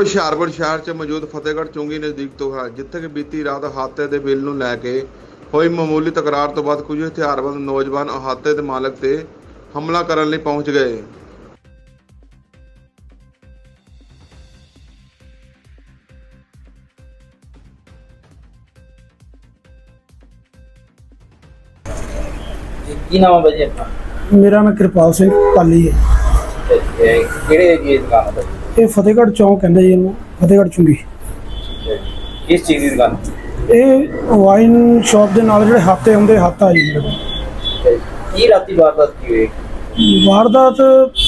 ਹੁਸ਼ਿਆਰਪੁਰ ਸ਼ਹਿਰ 'ਚ ਮੌਜੂਦ ਫਤਿਹਗੜ੍ਹ ਚੁੰਗੀ ਨਜ਼ਦੀਕ ਤੋਂ ਹੈ ਜਿੱਥੇ ਕਿ ਬੀਤੀ ਰਾਤ ਅਹਾਤੇ ਦੇ ਬਿੱਲ ਨੂੰ ਲੈ ਕੇ ਹੋਈ ਮਾਮੂਲੀ ਤਕਰਾਰ ਤੋਂ ਬਾਅਦ ਕੁਝ ਹਥਿਆਰਬੰਦ ਨੌਜਵਾਨ ਅਹਾਤੇ ਦੇ ਮਾਲਕ ਤੇ ਹਮਲਾ ਕਰਨ ਲਈ ਪਹੁੰਚ ਗਏ। ਜੀ, ਕੀ ਨਾਮ ਹੈ ਆਪਣਾ? ਮੇਰਾ ਨਾਮ ਕਿਰਪਾਲ ਸਿੰਘ ਪਾਲੀ ਹੈ। ਕਿਹੜੇ ਏਰੀਏ ਦੀ ਹੈ ਇਹ ਫਤਿਹਗੜ੍ਹ ਚੌਂਕ ਕਹਿੰਦੇ ਜੀ ਇਹਨੂੰ ਫਤਿਹਗੜ੍ਹ ਚੁੰਗੀ। ਕਿਸ ਚੀਜ਼ ਦੀ ਦੁਕਾਨ? ਇਹ ਵਾਈਨ ਸ਼ਾਪ ਦੇ ਨਾਲ ਜਿਹੜੇ ਹੱਥੇ ਹੁੰਦੇ ਹੱਥ ਆ ਜੀ। ਮੇਰੇ ਕੋਲ। ਤੇ ਕੀ ਰਾਤੀ ਵਾਰਦਾਤ ਕੀ ਹੋਈ? ਵਾਰਦਾਤ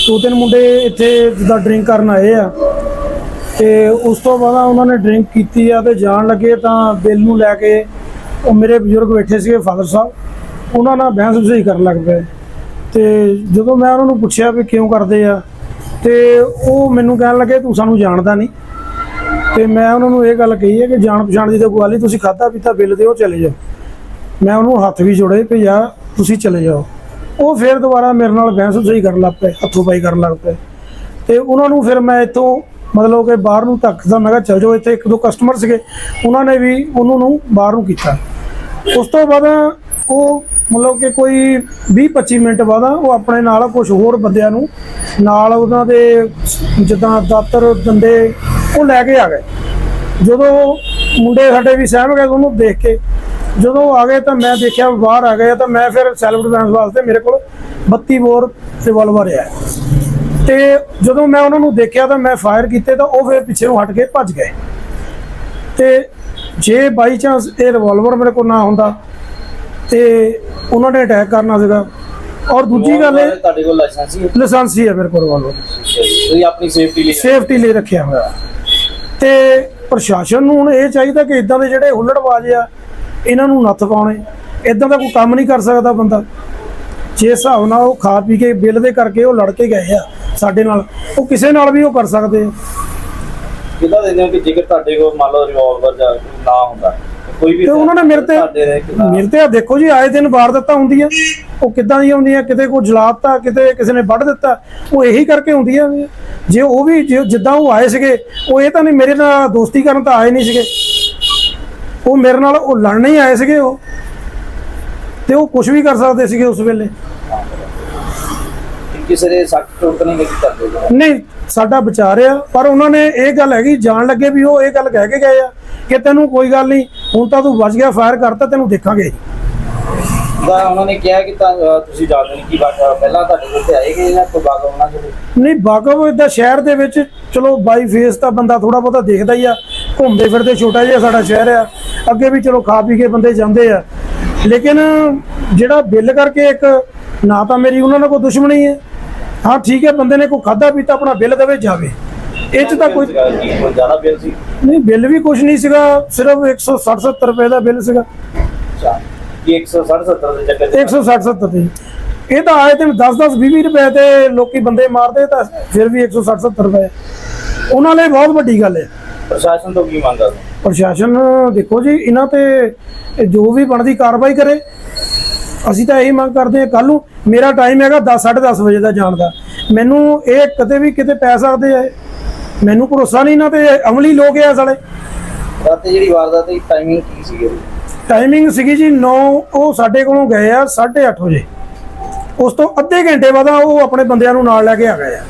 ਦੋ ਤਿੰਨ ਮੁੰਡੇ ਇੱਥੇ ਜਿੱਦਾਂ ਡਰਿੰਕ ਕਰਨ ਆਏ ਆ। ਤੇ ਉਸ ਤੋਂ ਬਾਅਦ ਉਹਨਾਂ ਨੇ ਡਰਿੰਕ ਕੀਤੀ ਆ ਤੇ ਜਾਣ ਲੱਗੇ ਤਾਂ ਬਿੱਲ ਨੂੰ ਲੈ ਕੇ ਉਹ ਮੇਰੇ ਬਜ਼ੁਰਗ ਬੈਠੇ ਸੀਗੇ ਫਾਦਰ ਸਾਹਿਬ। ਉਹਨਾਂ ਨਾਲ ਬਹਿਸ ਬਸਈ ਕਰਨ ਲੱਗ ਪਏ। ਤੇ ਜਦੋਂ ਮੈਂ ਉਹਨਾਂ ਨੂੰ ਪੁੱਛਿਆ ਵੀ ਕਿਉਂ ਕਰਦੇ ਆ ਤੇ ਉਹ ਮੈਨੂੰ ਕਹਿਣ ਲੱਗੇ, ਤੂੰ ਸਾਨੂੰ ਜਾਣਦਾ ਨਹੀਂ। ਤੇ ਮੈਂ ਉਹਨਾਂ ਨੂੰ ਇਹ ਗੱਲ ਕਹੀ ਹੈ ਕਿ ਜਾਣ ਪਛਾਣ ਦੀ ਤਾਂ ਕੋਈ ਤੁਸੀਂ ਖਾਦਾ ਪੀਤਾ, ਬਿੱਲ ਦਿਓ, ਚਲੇ ਜਾਓ। ਮੈਂ ਉਹਨੂੰ ਹੱਥ ਵੀ ਜੋੜੇ ਵੀ ਯਾਰ, ਤੁਸੀਂ ਚਲੇ ਜਾਓ। ਉਹ ਫਿਰ ਦੁਬਾਰਾ ਮੇਰੇ ਨਾਲ ਬਹਿਸ ਸਹੀ ਕਰਨ ਲੱਗ ਪਏ, ਹੱਥੋਂ ਪਾਈ ਕਰਨ ਲੱਗ ਪਏ। ਤੇ ਉਹਨਾਂ ਨੂੰ ਫਿਰ ਮੈਂ ਇੱਥੋਂ ਮਤਲਬ ਕਿ ਬਾਹਰ ਨੂੰ ਧੱਕਦਾ ਮੈਂ ਕਿਹਾ, ਚਲ ਜਾਓ, ਇੱਥੇ ਇੱਕ ਦੋ ਕਸਟਮਰ ਸੀਗੇ, ਉਹਨਾਂ ਨੇ ਵੀ ਉਹਨੂੰ ਨੂੰ ਬਾਹਰ ਨੂੰ ਕੀਤਾ। ਉਸ ਤੋਂ ਬਾਅਦ ਉਹ ਮਤਲਬ ਕਿ ਕੋਈ 20 25 ਮਿੰਟ ਬਾਅਦ ਉਹ ਆਪਣੇ ਨਾਲ ਕੁਝ ਹੋਰ ਬੰਦਿਆਂ ਨੂੰ ਨਾਲ ਉਹਨਾਂ ਦੇ ਜਿੱਦਾਂ ਦਾਤਰ ਦੰਦੇ ਉਹ ਲੈ ਕੇ ਆ ਗਏ। ਜਦੋਂ ਮੁੰਡੇ ਸਾਡੇ ਵੀ ਸਹਿਮ ਗਏ ਉਹਨੂੰ ਦੇਖ ਕੇ। ਜਦੋਂ ਉਹ ਆ ਗਏ ਤਾਂ ਮੈਂ ਦੇਖਿਆ ਬਾਹਰ ਆ ਗਏ ਤਾਂ ਮੈਂ ਫਿਰ ਸੈਲਫ ਡਿਫੈਂਸ ਵਾਸਤੇ ਮੇਰੇ ਕੋਲ 32 ਬੋਰ ਰਿਵਾਲਵਰ ਹੈ ਤੇ ਜਦੋਂ ਮੈਂ ਉਹਨਾਂ ਨੂੰ ਦੇਖਿਆ ਤਾਂ ਮੈਂ ਫਾਇਰ ਕੀਤੇ ਤਾਂ ਉਹ ਫਿਰ ਪਿੱਛੇ ਨੂੰ ਹਟ ਕੇ ਭੱਜ ਗਏ। ਤੇ ਜੇ ਬਾਈ ਚਾਂਸ ਇਹ ਰਿਵਾਲਵਰ ਮੇਰੇ ਕੋਲ ਨਾ ਹੁੰਦਾ ਤੇ ਉਹਨਾਂ ਨੇ ਅਟੈਕ ਕਰਨਾ ਸੀਗਾ। ਔਰ ਦੂਜੀ ਗੱਲ ਇਹ ਤੁਹਾਡੇ ਕੋਲ ਲਾਇਸੈਂਸ ਹੀ ਹੈ। ਲਾਇਸੈਂਸ ਹੀ ਹੈ ਮੇਰੇ ਕੋਲ ਰਿਵਾਲਵਰ ਤੁਸੀਂ ਆਪਣੀ ਸੇਫਟੀ ਲਈ ਸੇਫਟੀ ਲਈ ਰੱਖਿਆ ਹੋਇਆ। ਤੇ ਪ੍ਰਸ਼ਾਸਨ ਨੂੰ ਹੁਣ ਇਹ ਚਾਹੀਦਾ ਕਿ ਇਦਾਂ ਦੇ ਜਿਹੜੇ ਹੁੱਲੜਬਾਜ਼ ਆ ਇਹਨਾਂ ਨੂੰ ਨੱਥ ਪਾਉਣੇ। ਇਦਾਂ ਦਾ ਕੋਈ ਕੰਮ ਨਹੀਂ ਕਰ ਸਕਦਾ ਬੰਦਾ। ਜੇ ਹਿਸਾਬ ਨਾਲ ਉਹ ਖਾ ਪੀ ਕੇ ਬਿੱਲ ਦੇ ਕਰਕੇ ਉਹ ਲੜ ਕੇ ਗਏ ਆ ਸਾਡੇ ਨਾਲ ਉਹ ਕਿਸੇ ਨਾਲ ਵੀ ਉਹ ਕਰ ਸਕਦੇ ਕਿਦਾਂ ਦਿੰਦੇ ਹੋ ਕਿ ਜੇਕਰ ਤੁਹਾਡੇ ਕੋਲ ਮੰਨ ਲਓ ਰਿਵਾਲਵਰ ਜਾਂ ਨਾ ਹੁੰਦਾ ਤਾਂ ਉਹਨਾਂ ਨੇ ਮੇਰੇ ਤੇ ਦੇ ਮੇਰੇ ਤੇ ਆ ਦੇਖੋ ਜੀ ਆਏ ਦਿਨ ਵਾਰਦਾਤਾਂ ਹੁੰਦੀਆਂ। ਉਹ ਕਿੱਦਾਂ ਦੀਆਂ ਹੁੰਦੀਆਂ? ਕਿਤੇ ਕੋਈ ਜਲਾਤਾ ਕਿਤੇ ਕਿਸੇ ਨੇ ਵੱਢ ਦਿੱਤਾ। ਉਹ ਇਹੀ ਕਰਕੇ ਹੁੰਦੀਆਂ ਨੇ। ਜੇ ਉਹ ਵੀ ਜਿੱਦਾਂ ਉਹ ਆਏ ਸੀਗੇ ਉਹ ਇਹ ਤਾਂ ਨਹੀਂ ਮੇਰੇ ਨਾਲ ਦੋਸਤੀ ਕਰਨ ਤਾਂ ਆਏ ਨਹੀਂ ਸੀਗੇ। ਉਹ ਮੇਰੇ ਨਾਲ ਉਹ ਲੜਨ ਹੀ ਆਏ ਸੀਗੇ ਉਹ। ਤੇ ਉਹ ਕੁਝ ਵੀ ਕਰ ਸਕਦੇ ਸੀਗੇ ਉਸ ਵੇਲੇ। ਕਿਸੇ ਦੇ ਸੱਟ ਨਹੀਂ ਲੱਗੀ ਕਰਦੇ ਹੋ ਨਹੀਂ ਸਾਡਾ ਵਿਚਾਰ ਆ। ਪਰ ਉਹਨਾਂ ਨੇ ਇਹ ਗੱਲ ਹੈਗੀ ਜਾਣ ਲੱਗੇ ਵੀ ਉਹ ਇਹ ਗੱਲ ਕਹਿ ਕੇ ਗਏ ਆ ਕਿ ਤੈਨੂੰ ਕੋਈ ਗੱਲ ਨਹੀਂ। ਹੁਣ ਤਾਂ ਤੂੰ ਬਚ ਗਿਆ ਫਾਇਰ ਕਰਤਾ ਤੈਨੂੰ ਦੇਖਾਂਗੇ। ਤਾਂ ਉਹਨਾਂ ਨੇ ਕਿਹਾ ਕਿ ਤਾਂ ਅਹ, ਤੁਸੀਂ ਜਾਣਦੇ ਨਹੀਂ ਕੀ ਬਾਤ ਹੈ। ਪਹਿਲਾਂ ਤੁਹਾਡੇ ਕੋਲ ਤੇ ਆਏਗੇ ਜਾਂ ਕੋਈ ਬਾਗ ਉਹਨਾਂ ਦੇ ਨਹੀਂ ਬਾਗਵ ਇਦਾਂ ਸ਼ਹਿਰ ਦੇ ਵਿੱਚ ਚਲੋ ਬਾਈ ਫੇਸ ਤਾਂ ਬੰਦਾ ਥੋੜਾ ਬਹੁਤਾ ਦੇਖਦਾ ਹੀ ਆ। ਘੁੰਮਦੇ ਫਿਰਦੇ ਛੋਟਾ ਜਿਹਾ ਸਾਡਾ ਸ਼ਹਿਰ ਆ। ਅੱਗੇ ਵੀ ਚਲੋ ਖਾ ਪੀ ਕੇ ਬੰਦੇ ਜਾਂਦੇ ਆ। ਲੇਕਿਨ ਜਿਹੜਾ ਬਿੱਲ ਕਰਕੇ ਇੱਕ ਨਾ ਤਾਂ ਮੇਰੀ ਉਹਨਾਂ ਨਾਲ ਕੋਈ ਦੁਸ਼ਮਣੀ ਹੈ। ਹਾਂ ਠੀਕ ਹੈ ਬੰਦੇ ਨੇ ਕੋਈ ਖਾਦਾ ਪੀਤਾ ਆਪਣਾ ਬਿੱਲ ਦੇਵੇ ਜਾਵੇ। ਇਹ ਚ ਤਾਂ ਕੋਈ ਜ਼ਿਆਦਾ ਬਿੱਲ ਸੀ? ਨਹੀਂ ਬਿੱਲ ਵੀ ਕੁਝ ਨਹੀਂ ਸੀਗਾ ਸਿਰਫ 160 70 ਰੁਪਏ ਦਾ ਬਿੱਲ ਸੀਗਾ। ਅੱਛਾ ਕੀ 160 70 ਦੇ ਚੱਕਰ 'ਚ 160 70 ਦੀ। ਇਹ ਤਾਂ ਆਏ ਤੇ 10 10 20 20 ਰੁਪਏ ਤੇ ਲੋਕੀ ਬੰਦੇ ਮਾਰਦੇ ਤਾਂ ਫਿਰ ਵੀ 160 70 ਰੁਪਏ। ਉਹਨਾਂ ਲਈ ਬਹੁਤ ਵੱਡੀ ਗੱਲ ਹੈ। ਪ੍ਰਸ਼ਾਸਨ ਤੋਂ ਕੀ ਮੰਗਦਾ? ਪ੍ਰਸ਼ਾਸਨ ਦੇਖੋ ਜੀ ਇਹਨਾਂ ਤੇ ਜੋ ਵੀ ਬਣਦੀ ਕਾਰਵਾਈ ਕਰੇ। ਅਸੀਂ ਤਾਂ ਇਹੀ ਮੰਗ ਕਰਦੇ ਹਾਂ ਕੱਲ ਨੂੰ ਮੇਰਾ ਟਾਈਮ ਹੈਗਾ 10 10:30 ਵਜੇ ਦਾ ਜਾਣ ਦਾ। ਮੈਨੂੰ ਇਹ ਕਦੇ ਵੀ ਕਿਤੇ ਪੈ ਸਕਦੇ ਆ। ਮੈਨੂੰ ਭਰੋਸਾ ਨਹੀਂ ਨਾ ਤੇ ਅਮਲੀ ਲੋਕ ਆ ਸਾਲੇ ਰਾਤੇ ਜਿਹੜੀ ਵਾਰਦਾਤ ਦੀ ਟਾਈਮਿੰਗ ਕੀ ਸੀਗੀ? ਟਾਈਮਿੰਗ ਸੀਗੀ ਜੀ 9 ਉਹ ਸਾਡੇ ਕੋਲੋਂ ਗਏ ਆ 8:30 ਵਜੇ। ਉਸ ਤੋਂ ਅੱਧੇ ਘੰਟੇ ਬਾਅਦ ਉਹ ਆਪਣੇ ਬੰਦਿਆਂ ਨੂੰ ਨਾਲ ਲੈ ਕੇ ਆ ਗਏ ਆ।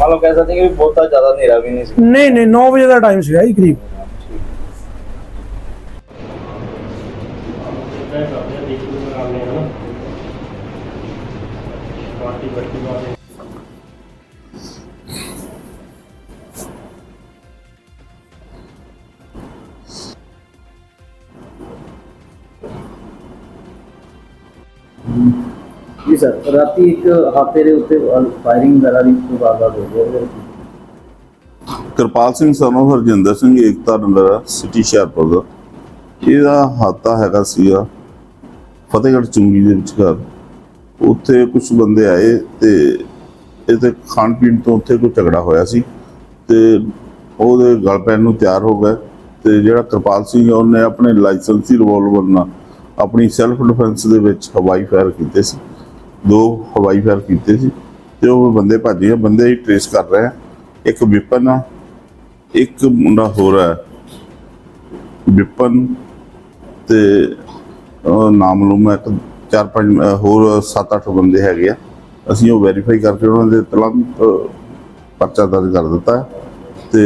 ਮੰਨ ਲਓ ਕਹਿ ਸਕਦੇ ਕਿ ਬਹੁਤਾ ਜ਼ਿਆਦਾ ਹਨੇਰਾ ਵੀ ਨਹੀਂ ਸੀ। ਨਹੀਂ ਨਹੀਂ 9 ਵਜੇ ਦਾ ਟਾਈਮ ਸੀਗਾ ਜੀ ਕਰੀਬ। ਜੀ ਸਰ ਰਾਤੀ ਇੱਕ ਹਾਤੇ ਦੇ ਉੱਤੇ ਫਾਇਰਿੰਗ ਵਗੈਰਾ ਦੀ ਕੋਈ ਵਾਰਦਾਤ ਹੋ ਗਈ ਉਹਦੇ ਕਿਰਪਾਲ ਸਿੰਘ ਸਾਨੂੰ ਹਰਜਿੰਦਰ ਸਿੰਘ ਏਕਤਾ ਨੰਬਰ ਸਿਟੀ ਹੁਸ਼ਿਆਰਪੁਰ ਦਾ। ਇਹਦਾ ਹਾਤਾ ਹੈਗਾ ਸੀਗਾ ਫਤਿਹਗੜ੍ਹ ਚੁੰਗੀ ਦੇ ਵਿਚਕਾਰ। ਉੱਥੇ ਕੁਝ ਬੰਦੇ ਆਏ ਤੇ ਇਹ ਖਾਣ ਪੀਣ ਤੋਂ ਉੱਥੇ ਕੋਈ ਝਗੜਾ ਹੋਇਆ ਸੀ ਤੇ ਉਹਦੇ ਗਲ ਪੈਣ ਨੂੰ ਤਿਆਰ ਹੋ ਗਏ ਤੇ ਜਿਹੜਾ ਕਿਰਪਾਲ ਸਿੰਘ ਆ, ਉਹਨੇ ਆਪਣੇ ਲਾਇਸੈਂਸੀ ਰਿਵਾਲਵਰ ਨਾਲ ਆਪਣੀ ਸੈਲਫ ਡਿਫੈਂਸ ਦੇ ਵਿੱਚ ਹਵਾਈ ਫਾਇਰ ਕੀਤੇ ਸੀ। ਦੋ ਹਵਾਈ ਫਾਇਰ ਕੀਤੇ ਸੀ ਤੇ ਉਹ ਬੰਦੇ ਭੱਜ ਗਏ। ਬੰਦੇ ਹੀ ਟ੍ਰੇਸ ਕਰ ਰਹੇ ਆ। ਇੱਕ ਵਿਪਨ ਆ, ਇੱਕ ਮੁੰਡਾ ਹੋਰ ਹੈ ਵਿਪਨ ਤੇ ਉਹ ਨਾਮਲੂਮ ਇੱਕ, ਚਾਰ ਪੰਜ ਹੋਰ ਸੱਤ ਅੱਠ ਬੰਦੇ ਹੈਗੇ ਆ। ਅਸੀਂ ਉਹ ਵੈਰੀਫਾਈ ਕਰਕੇ ਉਹਨਾਂ ਦੇ ਤੁਰੰਤ ਪਰਚਾ ਦਰਜ ਕਰ ਦਿੱਤਾ ਹੈ ਤੇ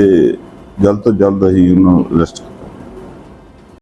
ਜਲਦ ਤੋਂ ਜਲਦ ਅਸੀਂ ਉਹਨੂੰ ਅਰੈਸਟ